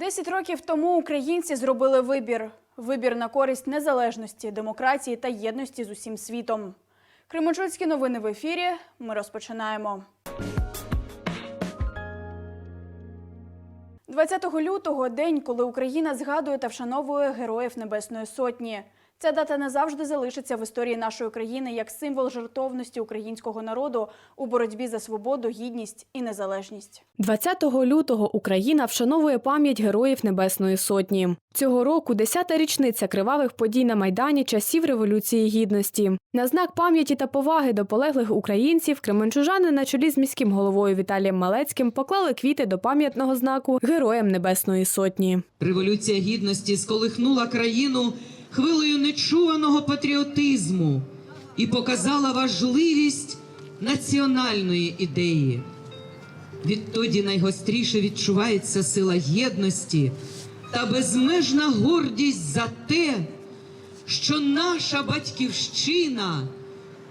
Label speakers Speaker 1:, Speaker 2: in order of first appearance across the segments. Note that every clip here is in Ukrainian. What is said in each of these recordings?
Speaker 1: Десять років тому українці зробили вибір. Вибір на користь незалежності, демократії та єдності з усім світом. Кримочульські новини в ефірі. Ми розпочинаємо. 20 лютого день, коли Україна згадує та вшановує героїв Небесної Сотні. Ця дата назавжди залишиться в історії нашої країни як символ жертовності українського народу у боротьбі за свободу, гідність і незалежність.
Speaker 2: 20 лютого Україна вшановує пам'ять героїв Небесної Сотні. Цього року десята річниця кривавих подій на Майдані часів Революції Гідності. На знак пам'яті та поваги до полеглих українців кременчужани на чолі з міським головою Віталієм Малецьким поклали квіти до пам'ятного знаку Героям Небесної Сотні.
Speaker 3: Революція гідності сколихнула країну хвилею нечуваного патріотизму і показала важливість національної ідеї. Відтоді найгостріше відчувається сила єдності та безмежна гордість за те, що наша батьківщина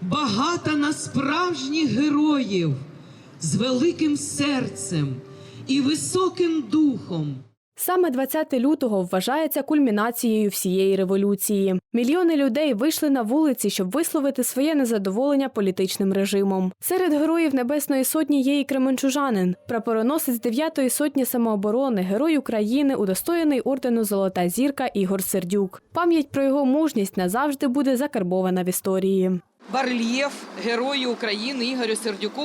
Speaker 3: багата на справжніх героїв з великим серцем і високим духом.
Speaker 2: Саме 20 лютого вважається кульмінацією всієї революції. Мільйони людей вийшли на вулиці, щоб висловити своє незадоволення політичним режимом. Серед героїв Небесної Сотні є і кременчужанин, прапороносець 9-ї сотні самооборони, герой України, удостоєний ордену Золота зірка Ігор Сердюк. Пам'ять про його мужність назавжди буде закарбована в історії.
Speaker 4: барельєф Герою України Ігорю Сердюку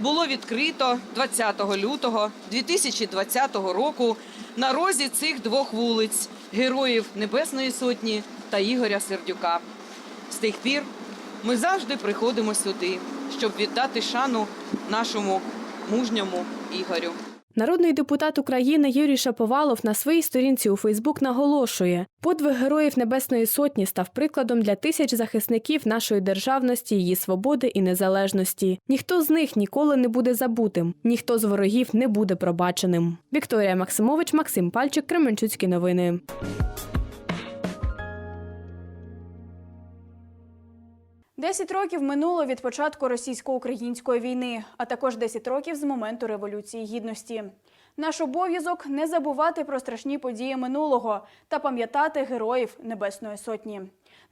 Speaker 4: було відкрито 20 лютого 2020 року на розі цих двох вулиць Героїв Небесної Сотні та Ігоря Сердюка. З тих пір ми завжди приходимо сюди, щоб віддати шану нашому мужньому Ігорю.
Speaker 2: Народний депутат України Юрій Шаповалов на своїй сторінці у Фейсбук наголошує: подвиг героїв Небесної Сотні став прикладом для тисяч захисників нашої державності, її свободи і незалежності. Ніхто з них ніколи не буде забутим, ніхто з ворогів не буде пробаченим. Вікторія Максимович, Максим Пальчик, Кременчуцькі новини.
Speaker 1: Десять років минуло від початку російсько-української війни, а також 10 років з моменту Революції Гідності. Наш обов'язок не забувати про страшні події минулого та пам'ятати героїв Небесної Сотні.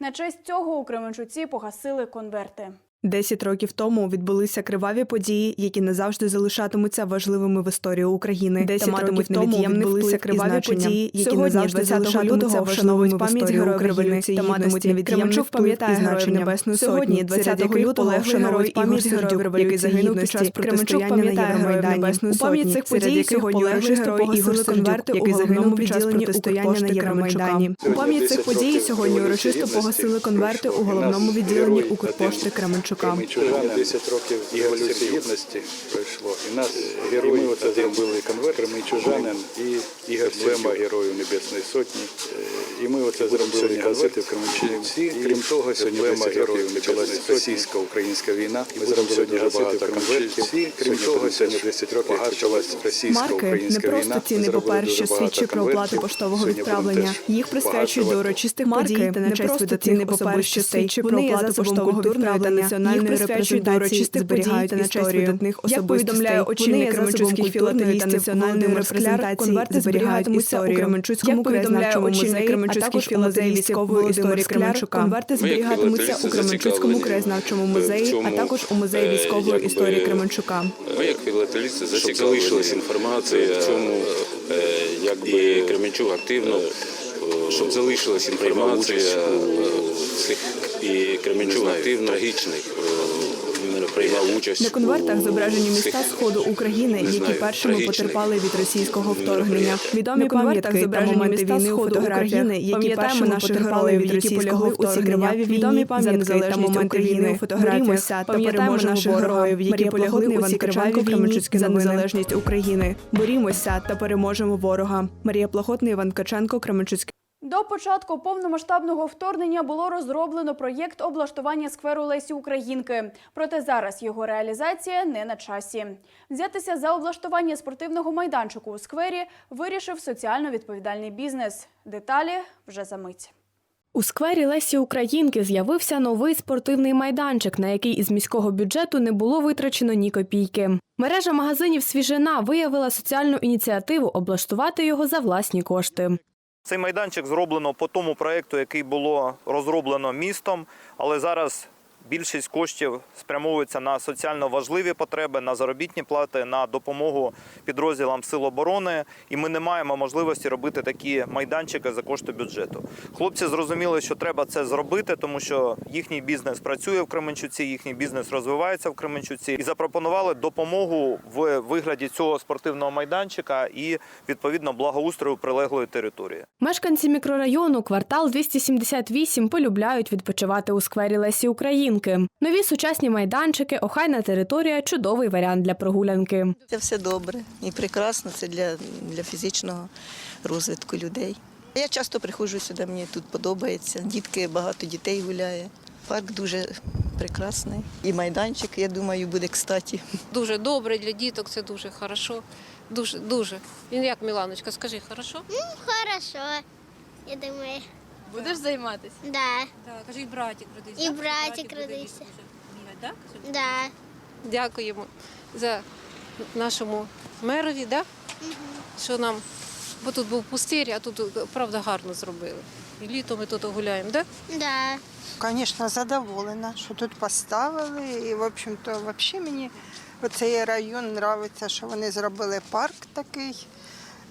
Speaker 1: На честь цього у Кременчуці погасили конверти.
Speaker 5: Десять років тому відбулися криваві події, які назавжди залишатимуться важливими в історії України.
Speaker 6: Десять років тому відбулися криваві події, які
Speaker 5: Сьогодні,
Speaker 6: назавжди
Speaker 5: 20
Speaker 6: залишатимуться важливими в історії
Speaker 5: героїв Революції
Speaker 6: та матимуть невід'ємний
Speaker 5: пам'ятає героїв Небесної
Speaker 6: Сьогодні,
Speaker 5: Сотні,
Speaker 6: 20
Speaker 5: серед яких
Speaker 6: лютого, вшановують пам'ять героїв
Speaker 5: який
Speaker 6: Революції
Speaker 5: загинув під час протистояння на Євромайдані. У пам'ять цих подій сьогодні урочисто погасили
Speaker 6: Ігор Сердюк,
Speaker 5: конверти
Speaker 6: який загинув під час протистояння на Євромайдані.
Speaker 5: У пам'ять цих подій сьогодні урочисто погасили конверти у головному відділенні Укрпошти Кременчука.
Speaker 7: Кременчужани 10 років революції гідності пройшло. І нас герої оце зробили конверт Кременчужанин і Ігор Емблема Герою Небесної Сотні. Е, І ми оце зробили газети в Кременчуці. Крім того, сьогодні 10 років почалась російсько-українська війна. Ми зробили сьогодні газети в Кременчуці. Крім того, сьогодні 10 років почалась
Speaker 5: Марки
Speaker 7: російсько-українська війна.
Speaker 5: просто
Speaker 7: Ми
Speaker 5: папер,
Speaker 7: дуже
Speaker 5: що
Speaker 7: багато
Speaker 5: свідчить про оплату поштового відправлення. Їх присвячують до урочистих подій та на не честь просто видатних особистостей. Вони про є засобом культурної та відправлення. Національної репрезентації, зберігають на честь видатних Як повідомляє очільник Вони є засобом Кременчуцьких та філателістів національної Володимир репрезентації, конверти зберігатимуться у Кременчуцькому краєзнавчому очільник музеї, Кременчуцьких також філателістів військової історії Кременчука. конверти зберігатимуться у Кременчуцькому краєзнавчому музеї, а також у музеї
Speaker 8: е,
Speaker 5: військової історії Кременчука.
Speaker 8: Ми як філателісти зацікавлені
Speaker 7: залишилась інформація,
Speaker 8: в цьому,
Speaker 7: е,
Speaker 8: якби Кременчук активно, е,
Speaker 7: щоб залишилась інформація у
Speaker 8: цих і Кременчук активно. трагічних приймав участь
Speaker 5: На конвертах зображені міста сходу України, які першими потерпали від російського вторгнення. Відомі На конвертах пам'ятки та зображені моменти міста війни сходу України, які першими наших потерпали від які російського вторгнення. Відомі пам'ятки та моменти війни у фотографіях. Та Пам'ятаємо переможемо наших героїв, які полягли у цій кривавій війні Кременчуцькі за незалежність України. Борімося та переможемо ворога. Марія Плохотний, Іван Ткаченко, Кременчуцькі
Speaker 1: До початку повномасштабного вторгнення було розроблено проєкт облаштування скверу Лесі Українки. Проте зараз його реалізація не на часі. Взятися за облаштування спортивного майданчику у сквері вирішив соціально відповідальний бізнес. Деталі вже за мить.
Speaker 2: У сквері Лесі Українки з'явився новий спортивний майданчик, на який із міського бюджету не було витрачено ні копійки. Мережа магазинів Свіжина виявила соціальну ініціативу облаштувати його за власні кошти.
Speaker 6: Цей майданчик зроблено по тому проєкту, який було розроблено містом, але зараз більшість коштів спрямовується на соціально важливі потреби, на заробітні плати, на допомогу підрозділам Сил оборони. І ми не маємо можливості робити такі майданчики за кошти бюджету. Хлопці зрозуміли, що треба це зробити, тому що їхній бізнес працює в Кременчуці, їхній бізнес розвивається в Кременчуці, і запропонували допомогу в вигляді цього спортивного майданчика і відповідно благоустрою прилеглої території.
Speaker 2: Мешканці мікрорайону квартал 278 полюбляють відпочивати у сквері Лесі Українки. Нові сучасні майданчики, охайна територія чудовий варіант для прогулянки.
Speaker 9: Це все добре і прекрасно. Це для, для фізичного розвитку людей. Я часто приходжу сюди, мені тут подобається. Дітки, багато дітей гуляє. Парк дуже прекрасний. І майданчик, я думаю, буде кстаті.
Speaker 10: Дуже добре для діток, це дуже хорошо. Дуже, дуже. Він як Міланочка, скажи, хорошо?
Speaker 11: Хорошо, я думаю.
Speaker 10: Будеш займатися?
Speaker 11: Да,
Speaker 10: Так, кажи, і братик родився.
Speaker 11: І
Speaker 10: так?
Speaker 11: братик родився.
Speaker 10: так?
Speaker 11: да.
Speaker 10: Дякуємо за нашому мерові, да? що нам, бо тут був пустир, а тут правда гарно зробили. І літом ми тут гуляємо, да?
Speaker 11: Да.
Speaker 12: Звісно, задоволена, що тут поставили. І, в общем-то, взагалі мені цей район подобається, що вони зробили парк такий.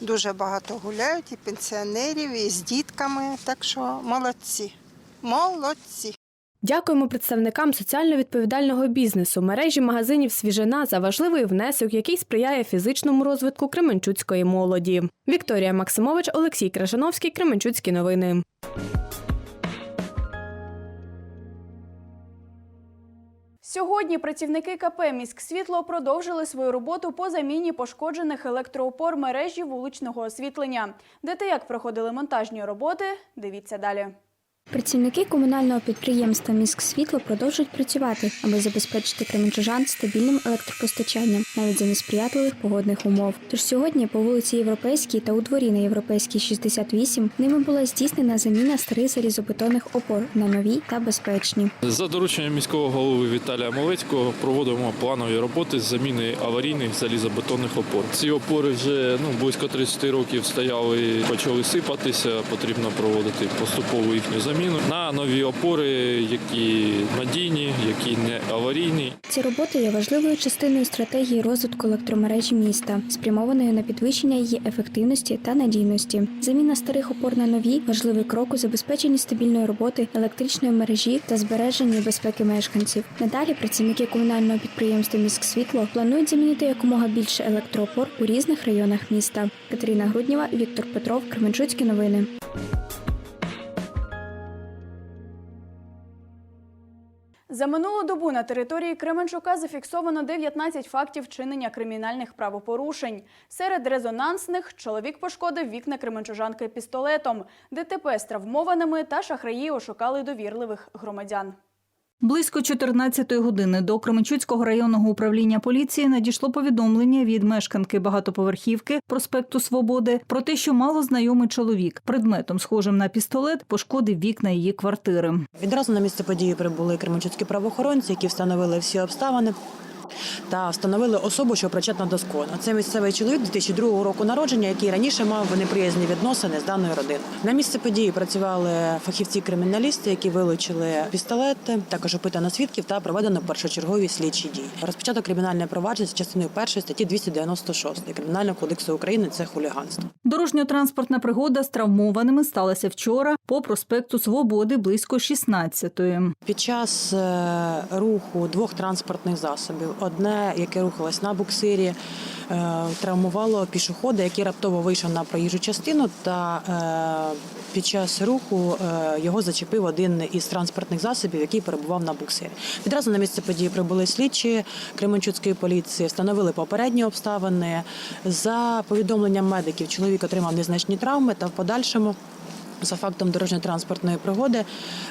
Speaker 12: Дуже багато гуляють і пенсіонерів, і з дітками. Так що молодці. Молодці.
Speaker 2: Дякуємо представникам соціально відповідального бізнесу, мережі магазинів Свіжина за важливий внесок, який сприяє фізичному розвитку кременчуцької молоді. Вікторія Максимович, Олексій Крашановський, Кременчуцькі новини.
Speaker 1: Сьогодні працівники КП «Міськсвітло» продовжили свою роботу по заміні пошкоджених електроопор мережі вуличного освітлення. Де та як проходили монтажні роботи, дивіться далі.
Speaker 11: Працівники комунального підприємства «Міськсвітло» продовжують працювати, аби забезпечити кременчужан стабільним електропостачанням навіть за несприятливих погодних умов. Тож сьогодні по вулиці Європейській та у дворі на Європейській 68 ними була здійснена заміна старих залізобетонних опор на нові та безпечні.
Speaker 13: За дорученням міського голови Віталія Малецького проводимо планові роботи з заміни аварійних залізобетонних опор. Ці опори вже ну близько 30 років стояли, почали сипатися. Потрібно проводити поступову їхню заміну на нові опори, які надійні, які не аварійні.
Speaker 11: Ці роботи є важливою частиною стратегії розвитку електромережі міста, спрямованої на підвищення її ефективності та надійності. Заміна старих опор на нові важливий крок у забезпеченні стабільної роботи електричної мережі та збереженні безпеки мешканців. Надалі працівники комунального підприємства «Міськсвітло» планують замінити якомога більше електроопор у різних районах міста. Катерина Груднєва, Віктор Петров, Кременчуцькі новини.
Speaker 1: За минулу добу на території Кременчука зафіксовано 19 фактів вчинення кримінальних правопорушень. Серед резонансних чоловік пошкодив вікна кременчужанки пістолетом, ДТП з травмованими та шахраї ошукали довірливих громадян.
Speaker 14: Близько 14 години до Кременчуцького районного управління поліції надійшло повідомлення від мешканки багатоповерхівки проспекту Свободи про те, що малознайомий чоловік предметом, схожим на пістолет, пошкодив вікна її квартири.
Speaker 15: Відразу на місце події прибули кременчуцькі правоохоронці, які встановили всі обставини. Та встановили особу, що причетна до скону. Це місцевий чоловік 2002 року народження, який раніше мав неприязні відносини з даною родиною. На місце події працювали фахівці-криміналісти, які вилучили пістолети, також опитано свідків та проведено першочергові слідчі дії. Розпочато кримінальне провадження з частиною першої статті 296 Кримінального кодексу України. Це хуліганство.
Speaker 14: Дорожньо-транспортна пригода з травмованими сталася вчора по проспекту Свободи близько 16-ї.
Speaker 15: Під час е, руху двох транспортних засобів, одне, яке рухалось на буксирі, е, травмувало пішохода, який раптово вийшов на проїжджу частину, та е, під час руху е, його зачепив один із транспортних засобів, який перебував на буксирі. Відразу на місце події прибули слідчі Кременчуцької поліції, встановили попередні обставини. За повідомленням медиків, чоловік отримав незначні травми та в подальшому. За фактом дорожньо-транспортної пригоди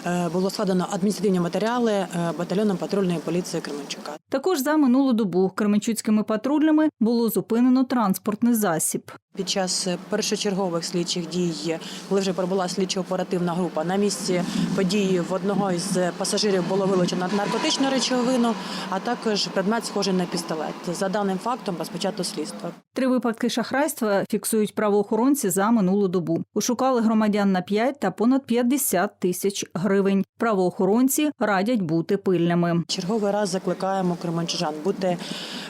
Speaker 15: е, було складено адміністративні матеріали е, батальйоном патрульної поліції Кременчука.
Speaker 14: Також за минулу добу кременчуцькими патрульними було зупинено транспортний засіб.
Speaker 15: Під час першочергових слідчих дій, коли вже прибула слідчо-оперативна група, на місці події в одного із пасажирів було вилучено наркотичну речовину, а також предмет схожий на пістолет. За даним фактом розпочато слідство.
Speaker 14: Три випадки шахрайства фіксують правоохоронці за минулу добу. Ушукали громадян на 5 та понад 50 тисяч гривень. Правоохоронці радять бути пильними.
Speaker 15: Черговий раз закликаємо кременчужан бути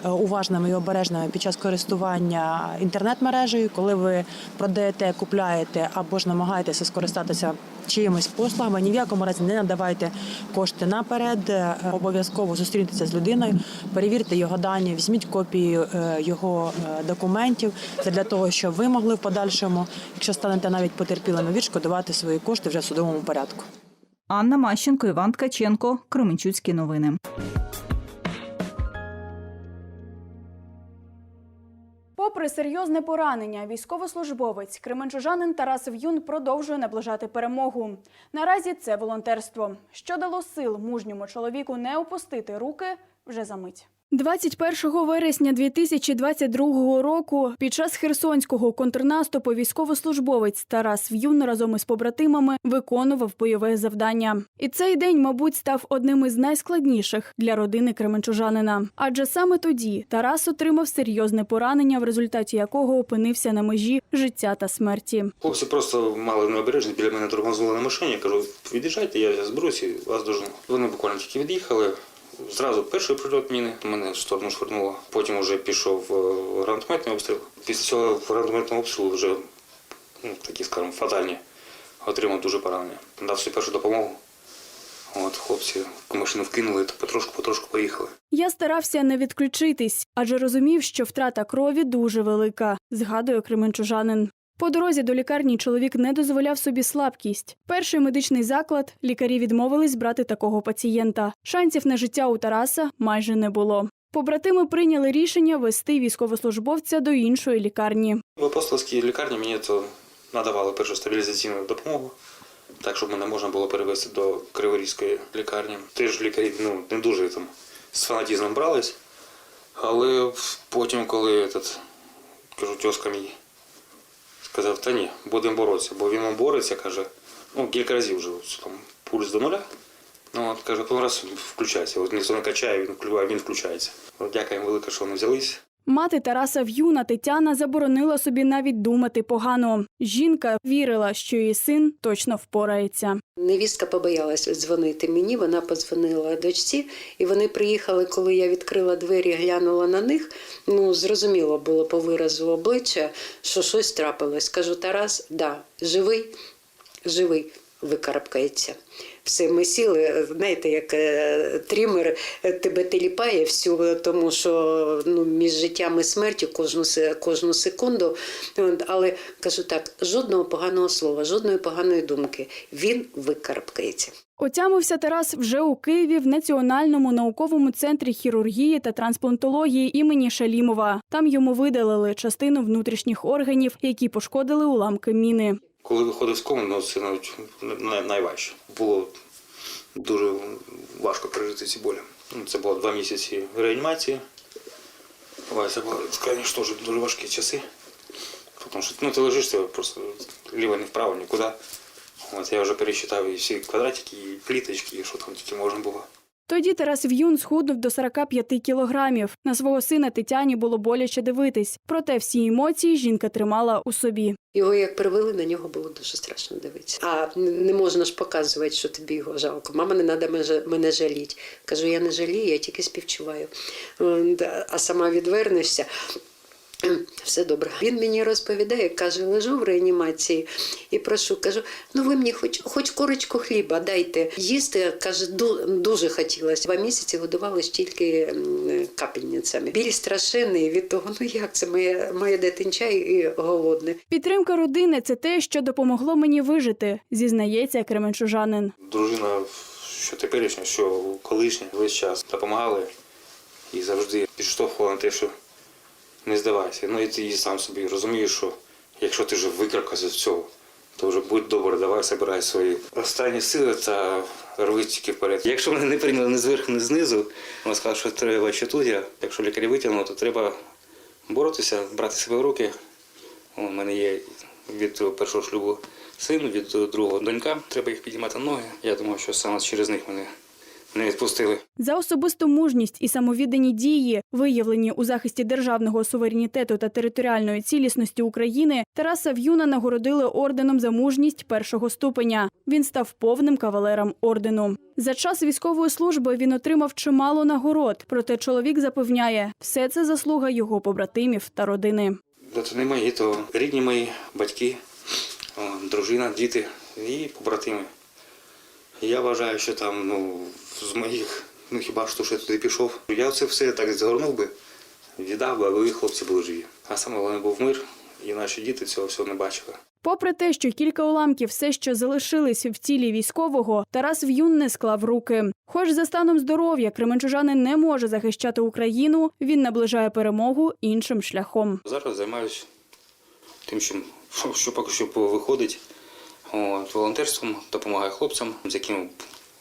Speaker 15: е, уважними і обережними під час користування інтернет-мережею, коли ви продаєте, купляєте або ж намагаєтеся скористатися чиїмись послугами. Ні в якому разі не надавайте кошти наперед. Е, Обов'язково зустріньтеся з людиною, перевірте його дані, візьміть копії е, його е, документів. Це для того, щоб ви могли в подальшому, якщо станете навіть потерпілими, відшкодувати свої кошти вже в судовому порядку.
Speaker 14: Анна Мащенко, Іван Ткаченко, Кременчуцькі новини.
Speaker 1: Попри серйозне поранення, військовослужбовець кременчужанин Тарас В'юн продовжує наближати перемогу. Наразі це волонтерство, що дало сил мужньому чоловіку не опустити руки вже за мить. 21 вересня 2022 року під час херсонського контрнаступу військовослужбовець Тарас В'юн разом із побратимами виконував бойове завдання. І цей день, мабуть, став одним із найскладніших для родини кременчужанина. Адже саме тоді Тарас отримав серйозне поранення, в результаті якого опинився на межі життя та смерті.
Speaker 8: Хлопці просто мали необережність біля мене тормознули на машині. Я кажу, від'їжджайте, я зберусь вас дожену. Вони буквально тільки від'їхали. Зразу перший прильот міни мене в сторону швирнуло. Потім вже пішов е, гранатометний обстріл. Після цього гранатометного обстрілу вже ну, такі, скажімо, фатальні. Отримав дуже поранення. Дав всю першу допомогу. От хлопці машину вкинули та потрошку-потрошку поїхали.
Speaker 1: Я старався не відключитись, адже розумів, що втрата крові дуже велика, згадує кременчужанин. По дорозі до лікарні чоловік не дозволяв собі слабкість. Перший медичний заклад лікарі відмовились брати такого пацієнта. Шансів на життя у Тараса майже не було. Побратими прийняли рішення вести військовослужбовця до іншої лікарні.
Speaker 8: В апостольській лікарні мені то надавали першу стабілізаційну допомогу, так щоб мене можна було перевезти до Криворізької лікарні. Теж лікарі ну, не дуже там з фанатізмом брались. Але потім, коли этот, кажу, тьоска мій сказав, та ні, будемо боротися, бо він бореться, каже, ну, кілька разів вже там пульс до нуля. Ну, от, каже, раз включайся. От ніхто не качає, він, включається. Дякуємо велике, що вони взялись.
Speaker 1: Мати Тараса В'юна Тетяна заборонила собі навіть думати погано. Жінка вірила, що її син точно впорається.
Speaker 16: Невістка побоялася дзвонити мені. Вона подзвонила дочці, і вони приїхали, коли я відкрила двері, глянула на них. Ну зрозуміло було по виразу обличчя, що щось трапилось. Кажу, Тарас, да, живий, живий, викарабкається. Все, ми сіли, знаєте, як е, трімер е, тебе теліпає всю, тому що ну, між життям і смертю кожну, кожну секунду. Але кажу так, жодного поганого слова, жодної поганої думки. Він викарабкається.
Speaker 1: Отямився Тарас вже у Києві в Національному науковому центрі хірургії та трансплантології імені Шалімова. Там йому видалили частину внутрішніх органів, які пошкодили уламки міни.
Speaker 8: Коли виходив з коми, ну це навіть най- найважче. Було дуже важко пережити ці болі. Ну, Це було два місяці реанімації. Ой, Це були, звісно, теж дуже важкі часи. Тому що ну, ти лежиш, тебе просто ліво не вправо, нікуди. От я вже пересчитав і всі квадратики, і пліточки, і що там тільки можна було.
Speaker 1: Тоді Тарас В'юн схуднув до 45 кілограмів. На свого сина Тетяні було боляче дивитись. Проте всі емоції жінка тримала у собі.
Speaker 16: Його як привели, на нього було дуже страшно дивитися. А не можна ж показувати, що тобі його жалко. Мама, не треба мене жаліти. Кажу, я не жалію, я тільки співчуваю. А сама відвернешся. Все добре. Він мені розповідає, каже, лежу в реанімації і прошу, кажу, ну ви мені хоч хоч корочку хліба дайте їсти. Каже, «ду- дуже хотілося. Два місяці годувалась тільки капельницями. Біль страшенний від того, ну як це моє, моє дитинча і голодне.
Speaker 1: Підтримка родини це те, що допомогло мені вижити, зізнається кременчужанин.
Speaker 8: Дружина, що теперішня, що колишня, весь час допомагали і завжди підштовхувала на те, що не здавайся. Ну і ти сам собі розумієш, що якщо ти вже викракався з цього, то вже будь добре, давай збирай свої останні сили та рвись тільки вперед. Якщо мене не прийняли ні зверху, ні знизу, вона сказала, що треба ще тут. Якщо лікарі витягнули, то треба боротися, брати себе в руки. У мене є від першого шлюбу син, від другого донька. Треба їх підіймати ноги. Я думаю, що саме через них мене не відпустили.
Speaker 1: За особисту мужність і самовіддані дії, виявлені у захисті державного суверенітету та територіальної цілісності України, Тараса В'юна нагородили орденом за мужність першого ступеня. Він став повним кавалером ордену. За час військової служби він отримав чимало нагород. Проте чоловік запевняє, все це заслуга його побратимів та родини.
Speaker 8: То мої, то рідні мої, батьки, дружина, діти і побратими. Я вважаю, що там ну, з моїх, ну хіба то, що я туди пішов. Я це все так згорнув би, віддав би, аби хлопці були живі. А саме головне був мир, і наші діти цього всього не бачили.
Speaker 1: Попри те, що кілька уламків все ще залишились в тілі військового, Тарас В'юн не склав руки. Хоч за станом здоров'я кременчужанин не може захищати Україну, він наближає перемогу іншим шляхом.
Speaker 8: Зараз займаюся тим, що, що, що поки що виходить. От, волонтерством допомагаю хлопцям, з якими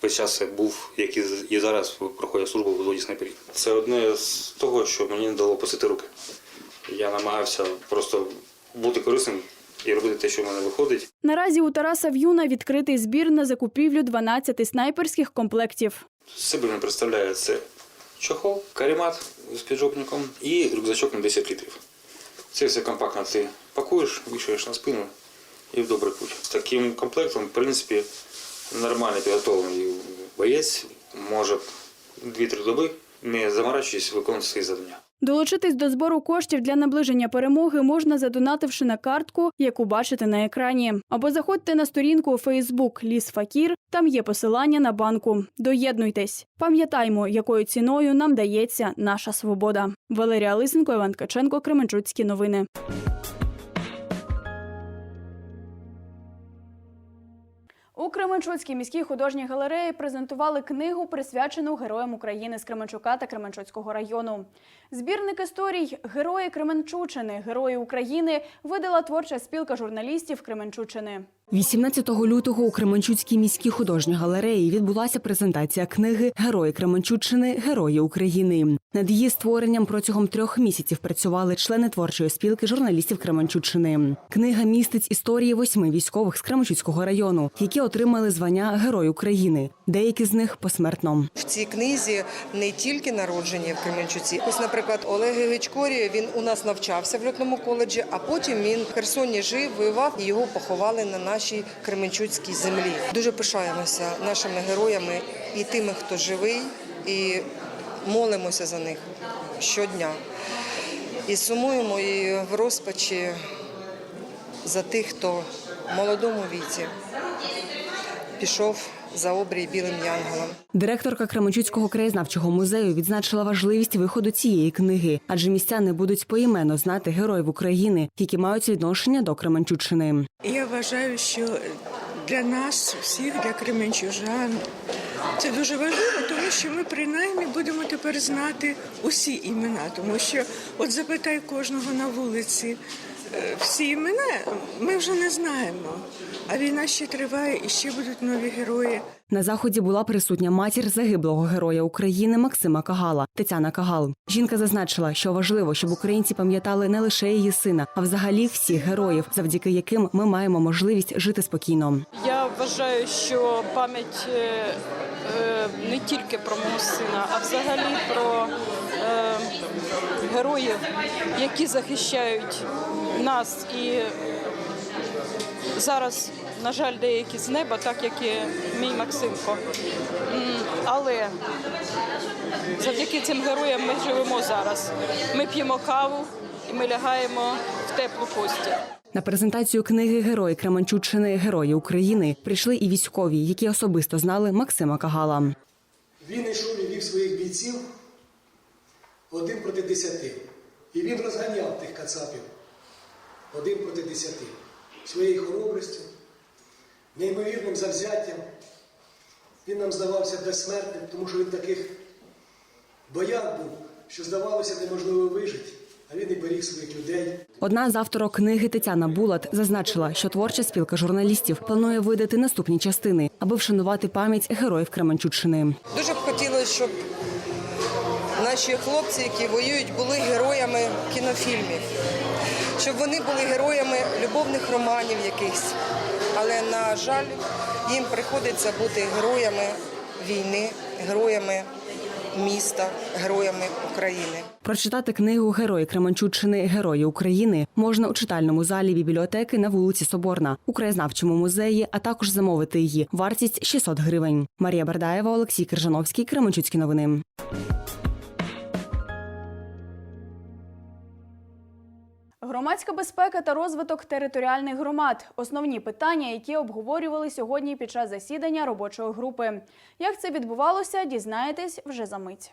Speaker 8: весь час був, які і зараз проходять службу в взводі снайперів. Це одне з того, що мені не дало посити руки. Я намагався просто бути корисним і робити те, що в мене виходить.
Speaker 1: Наразі у Тараса В'юна відкритий збір на закупівлю 12 снайперських комплектів.
Speaker 8: Себе він представляє це чохол, каремат з піджопником і рюкзачок на 10 літрів. Це все компактно ти пакуєш, вішаєш на спину і в добрий путь. Таким комплектом, в принципі, нормально підготовлений боєць може 2-3 доби, не заморачуючись, виконувати свої завдання.
Speaker 1: Долучитись до збору коштів для наближення перемоги можна задонативши на картку, яку бачите на екрані. Або заходьте на сторінку у Фейсбук Ліс Факір. Там є посилання на банку. Доєднуйтесь. Пам'ятаймо, якою ціною нам дається наша свобода. Валерія Лисенко, Іван Ткаченко, Кременчуцькі новини. У Кременчуцькій міській художній галереї презентували книгу, присвячену героям України з Кременчука та Кременчуцького району. Збірник історій Герої Кременчучини, Герої України видала творча спілка журналістів Кременчучини.
Speaker 17: 18 лютого у Кременчуцькій міській художній галереї відбулася презентація книги Герої Кременчуччини Герої України. Над її створенням протягом трьох місяців працювали члени творчої спілки журналістів Кременчуччини. Книга містить історії восьми військових з Кременчуцького району, які отримали звання Герой України. Деякі з них посмертно.
Speaker 18: В цій книзі не тільки народжені в Кременчуці. Ось, наприклад, Олег Ігич Корі, він у нас навчався в льотному коледжі, а потім він в Херсоні жив, воював і його поховали на нашій Кременчуцькій землі. Дуже пишаємося нашими героями і тими, хто живий, і молимося за них щодня. І сумуємо і в розпачі за тих, хто в молодому віці пішов за обрій білим янголом.
Speaker 17: Директорка Кременчуцького краєзнавчого музею відзначила важливість виходу цієї книги, адже містяни будуть поіменно знати героїв України, які мають відношення до Кременчуччини.
Speaker 19: Я вважаю, що для нас, всіх, для кременчужан, це дуже важливо, тому що ми принаймні будемо тепер знати усі імена, тому що от запитай кожного на вулиці. Е, Всі імена ми вже не знаємо, а війна ще триває і ще будуть нові герої.
Speaker 17: На заході була присутня матір загиблого героя України Максима Кагала Тетяна Кагал. Жінка зазначила, що важливо, щоб українці пам'ятали не лише її сина, а взагалі всіх героїв, завдяки яким ми маємо можливість жити спокійно.
Speaker 20: Я вважаю, що пам'ять е, е, не тільки про мого сина, а взагалі про е, героїв, які захищають нас і зараз, на жаль, деякі з неба, так як і мій Максимко. Але завдяки цим героям ми живемо зараз. Ми п'ємо каву і ми лягаємо в теплу постіль.
Speaker 17: На презентацію книги Герої Кременчуччини Герої України прийшли і військові, які особисто знали Максима Кагала.
Speaker 21: Він йшов і вів своїх бійців один проти десяти. І він розганяв тих кацапів один проти десяти. Своєю хоробрістю, неймовірним завзяттям. Він нам здавався безсмертним, тому що він таких боях був, що здавалося неможливо вижити. а він і беріг своїх людей.
Speaker 17: Одна з авторок книги Тетяна Булат зазначила, що творча спілка журналістів планує видати наступні частини, аби вшанувати пам'ять героїв Кременчуцьчини.
Speaker 18: Дуже б хотілося, щоб наші хлопці, які воюють, були героями кінофільмів, щоб вони були героями любовних романів якихось. Але, на жаль, їм приходиться бути героями війни, героями міста, героями України.
Speaker 17: Прочитати книгу Герої Кременчуцьчини Герої України можна у читальному залі бібліотеки на вулиці Соборна, у краєзнавчому музеї, а також замовити її. Вартість 600 гривень. Марія Бердаєва, Олексій Крижановський, Кременчуцькі новини.
Speaker 1: Громадська безпека та розвиток територіальних громад основні питання, які обговорювали сьогодні під час засідання робочої групи. Як це відбувалося, дізнаєтесь вже за мить.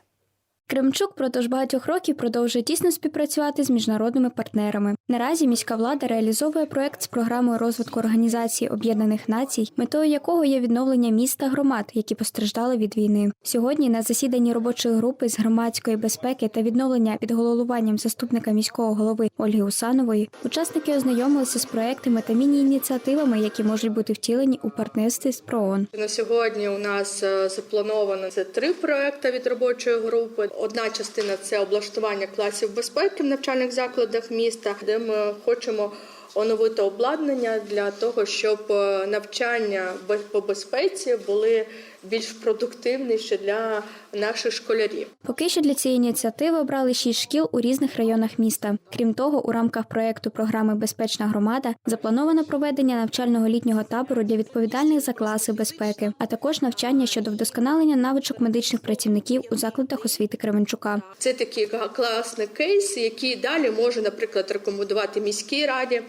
Speaker 11: Кремчук продовж багатьох років продовжує тісно співпрацювати з міжнародними партнерами. Наразі міська влада реалізовує проект з програмою розвитку Організації Об'єднаних Націй, метою якого є відновлення міст та громад, які постраждали від війни. Сьогодні на засіданні робочої групи з громадської безпеки та відновлення під головуванням заступника міського голови Ольги Усанової учасники ознайомилися з проектами та міні-ініціативами, які можуть бути втілені у партнерстві з ПРООН.
Speaker 22: На сьогодні у нас е, заплановано це три проекти від робочої групи. Одна частина це облаштування класів безпеки в навчальних закладах міста, де ми хочемо оновити обладнання для того, щоб е, навчання по безпеці були більш продуктивніші для наших школярів.
Speaker 11: Поки що для цієї ініціативи обрали шість шкіл у різних районах міста. Крім того, у рамках проекту програми Безпечна громада заплановано проведення навчального літнього табору для відповідальних за класи безпеки, а також навчання щодо вдосконалення навичок медичних працівників у закладах освіти Кременчука.
Speaker 22: Це такий класний кейс, який далі може, наприклад, рекомендувати міській раді.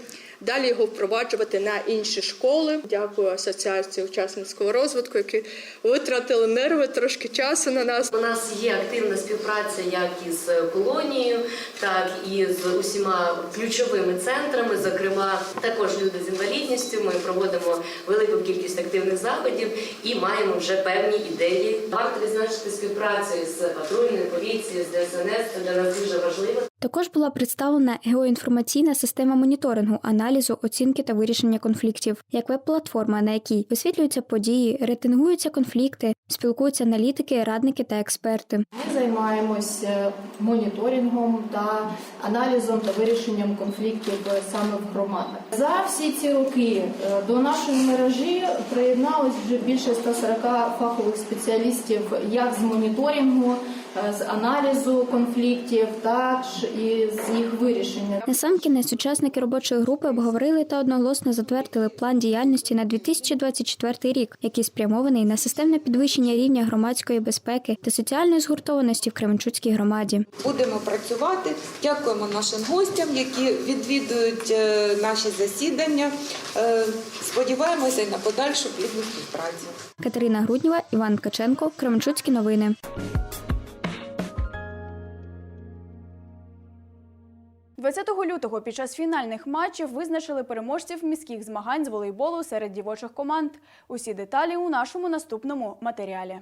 Speaker 22: Далі його впроваджувати на інші школи. Дякую асоціації учасницького розвитку, які витратили нерви трошки часу на нас.
Speaker 23: У нас є активна співпраця як із колонією, так і з усіма ключовими центрами. Зокрема, також люди з інвалідністю. Ми проводимо велику кількість активних заходів і маємо вже певні ідеї. Варто відзначити співпрацю з патрульною поліцією, з ДСНС. Це для нас дуже важливо.
Speaker 11: Також була представлена геоінформаційна система моніторингу, аналізу, оцінки та вирішення конфліктів, як веб-платформа, на якій висвітлюються події, рейтингуються конфлікти, спілкуються аналітики, радники та експерти.
Speaker 24: Ми займаємося моніторингом та аналізом та вирішенням конфліктів саме в громадах. За всі ці роки е, до нашої мережі приєдналось вже більше 140 фахових спеціалістів як з моніторингу, з аналізу конфліктів, так і з їх вирішення.
Speaker 11: Насамкінець учасники робочої групи обговорили та одноголосно затвердили план діяльності на 2024 рік, який спрямований на системне підвищення рівня громадської безпеки та соціальної згуртованості в Кременчуцькій громаді.
Speaker 25: Будемо працювати. Дякуємо нашим гостям, які відвідують е, наші засідання. Е, Сподіваємося і на подальшу плідну співпрацю.
Speaker 11: Катерина Грудніва, Іван Ткаченко, Кременчуцькі новини.
Speaker 1: 20 лютого під час фінальних матчів визначили переможців міських змагань з волейболу серед дівочих команд. Усі деталі у нашому наступному матеріалі.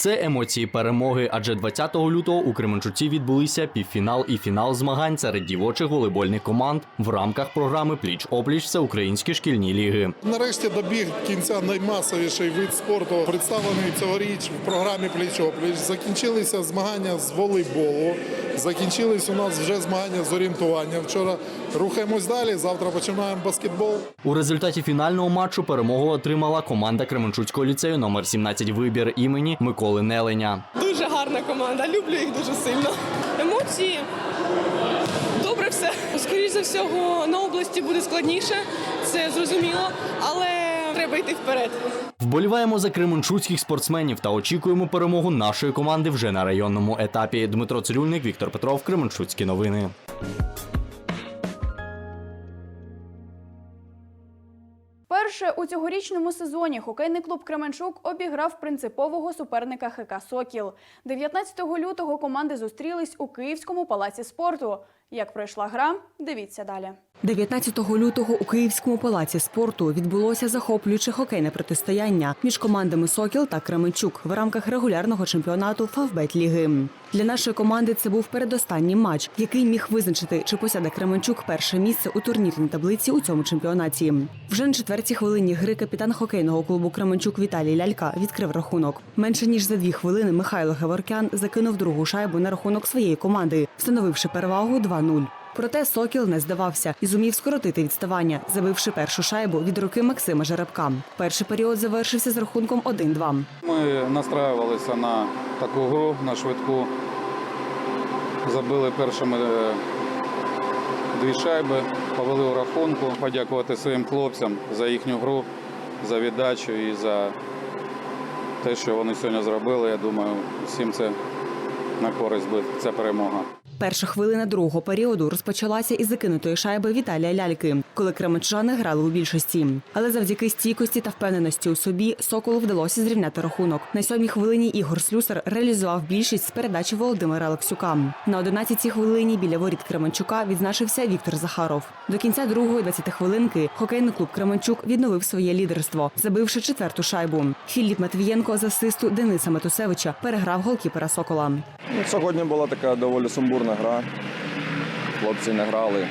Speaker 26: Це емоції перемоги, адже 20 лютого у Кременчуці відбулися півфінал і фінал змагань серед дівочих волейбольних команд в рамках програми Пліч опліч Всеукраїнські шкільні ліги.
Speaker 27: Нарешті добіг кінця наймасовіший вид спорту, представлений цьогоріч в програмі Пліч-опліч. Закінчилися змагання з волейболу. Закінчились у нас вже змагання з орієнтування. Вчора рухаємось далі. Завтра починаємо баскетбол.
Speaker 26: У результаті фінального матчу перемогу отримала команда Кременчуцького ліцею номер 17 вибір імені Миколи Неленя.
Speaker 28: Дуже гарна команда, люблю їх дуже сильно. Емоції добре все. Скоріше за всього, на області буде складніше, це зрозуміло, але треба йти вперед.
Speaker 26: Вболіваємо за кременчуцьких спортсменів та очікуємо перемогу нашої команди вже на районному етапі. Дмитро Цирюльник, Віктор Петров, Кременчуцькі новини.
Speaker 1: Перше у цьогорічному сезоні хокейний клуб Кременчук обіграв принципового суперника ХК Сокіл. 19 лютого команди зустрілись у Київському палаці спорту. Як пройшла гра, дивіться далі.
Speaker 17: 19 лютого у Київському палаці спорту відбулося захоплююче хокейне протистояння між командами Сокіл та Кременчук в рамках регулярного чемпіонату Фавбет Ліги. Для нашої команди це був передостанній матч, який міг визначити, чи посяде Кременчук перше місце у турнірній таблиці у цьому чемпіонаті. Вже на четвертій хвилині гри капітан хокейного клубу Кременчук Віталій Лялька відкрив рахунок. Менше ніж за дві хвилини Михайло Геворкян закинув другу шайбу на рахунок своєї команди, встановивши перевагу 2-0. Проте Сокіл не здавався і зумів скоротити відставання, забивши першу шайбу від руки Максима Жеребка. Перший період завершився з рахунком 1-2.
Speaker 29: Ми настраювалися на таку гру, на швидку. Забили першими е, дві шайби, повели у рахунку. Подякувати своїм хлопцям за їхню гру, за віддачу і за те, що вони сьогодні зробили. Я думаю, всім це на користь буде ця перемога.
Speaker 17: Перша хвилина другого періоду розпочалася із закинутої шайби Віталія Ляльки, коли кременчани грали у більшості. Але завдяки стійкості та впевненості у собі Соколу вдалося зрівняти рахунок. На сьомій хвилині Ігор Слюсар реалізував більшість з передачі Володимира Алексюка. На одинадцятій хвилині біля воріт Кременчука відзначився Віктор Захаров. До кінця другої 20 хвилинки хокейний клуб Кременчук відновив своє лідерство, забивши четверту шайбу. Філіп Матвієнко з асисту Дениса Матусевича переграв голкіпера Сокола.
Speaker 30: Сьогодні була така доволі сумбурна гра. Хлопці не грали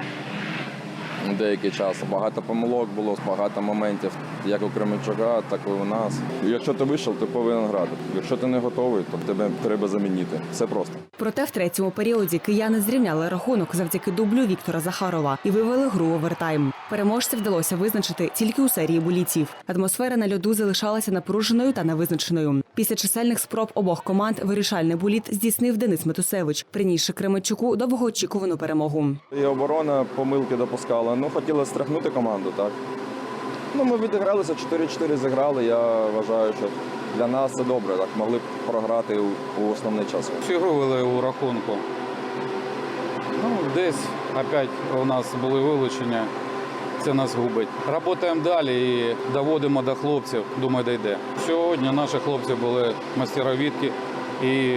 Speaker 30: деякий час. Багато помилок було, багато моментів, як у Кременчука, так і у нас. Якщо ти вийшов, ти повинен грати. Якщо ти не готовий, то тебе треба замінити. Все просто.
Speaker 17: Проте в третьому періоді кияни зрівняли рахунок завдяки дублю Віктора Захарова і вивели гру овертайм. Переможця вдалося визначити тільки у серії булітів. Атмосфера на льоду залишалася напруженою та невизначеною. Після чисельних спроб обох команд вирішальний буліт здійснив Денис Метусевич, принісши Кременчуку довгоочікувану перемогу.
Speaker 30: І оборона помилки допускала. Ну, хотіли страхнути команду, так. Ну, ми відігралися 4-4 зіграли. Я вважаю, що для нас це добре. Так могли б програти у, у основний час.
Speaker 29: Всю гру у рахунку. Ну, десь опять у нас були вилучення. Це нас губить. Работаємо далі і доводимо до хлопців. Думаю, дійде. Сьогодні наші хлопці були мастеровідки і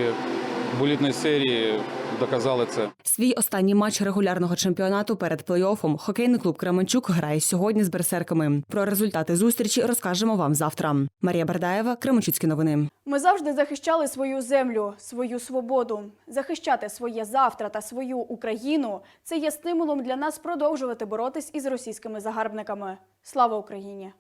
Speaker 29: в булітній серії доказали це.
Speaker 17: Свій останній матч регулярного чемпіонату перед плей-оффом хокейний клуб Кременчук грає сьогодні з берсерками. Про результати зустрічі розкажемо вам завтра. Марія Бардаєва, Кременчуцькі новини.
Speaker 1: Ми завжди захищали свою землю, свою свободу. Захищати своє завтра та свою Україну це є стимулом для нас продовжувати боротись із російськими загарбниками. Слава Україні!